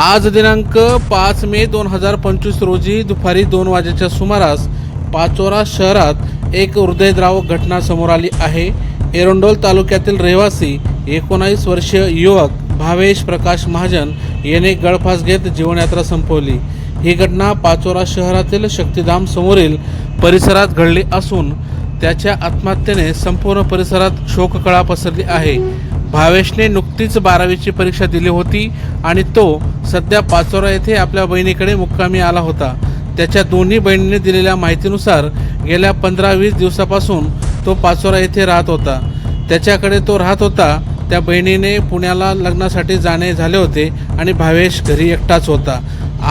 आज दिनांक पाच मे दोन हजार पंचवीस रोजी दुपारी दोन वाजेच्या सुमारास पाचोरा शहरात एक हृदयद्रावक घटना समोर आली आहे. एरंडोल तालुक्यातील रहिवासी एकोणावीस वर्षीय युवक भावेश प्रकाश महाजन याने गळफास घेत जीवनयात्रा संपवली. ही घटना पाचोरा शहरातील शक्तिधाम समोरील परिसरात घडली असून त्याच्या आत्महत्येने संपूर्ण परिसरात शोककळा पसरली आहे. भावेशने नुकतीच बारावीची परीक्षा दिली होती आणि तो सध्या पाचोरा येथे आपल्या बहिणीकडे मुक्कामी आला होता. त्याच्या दोन्ही बहिणींनी दिलेल्या माहितीनुसार गेल्या पंधरा वीस दिवसापासून तो पाचोरा येथे राहत होता. त्याच्याकडे तो राहत होता त्या बहिणीने पुण्याला लग्नासाठी जाणे झाले होते आणि भावेश घरी एकटाच होता.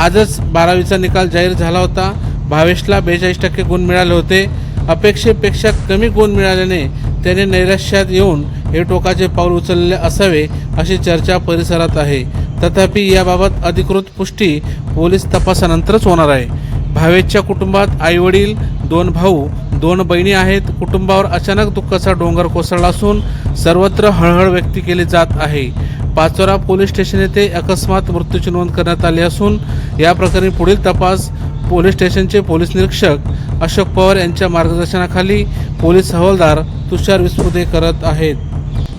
आजच बारावीचा निकाल जाहीर झाला होता. भावेशला बेचाळीस टक्के गुण मिळाले होते. अपेक्षेपेक्षा कमी गुण मिळाल्याने त्याने नैराश्यात येऊन हे टोकाचे पाऊल उचलले असावे अशी चर्चा परिसरात आहे. तथापि याबाबत अधिकृत पुष्टी पोलीस तपासानंतरच होणार आहे. भावेशच्या कुटुंबात आईवडील दोन भाऊ दोन बहिणी आहेत. कुटुंबावर अचानक दुःखाचा डोंगर कोसळला असून सर्वत्र हळहळ व्यक्त केली जात आहे. पाचोरा पोलीस स्टेशन येथे अकस्मात मृत्यूची नोंद करण्यात आली असून या प्रकरणी पुढील तपास पोलीस स्टेशनचे पोलीस निरीक्षक अशोक पवार यांच्या मार्गदर्शनाखाली पोलीस हवालदार तुषार विस्फुते करत आहेत.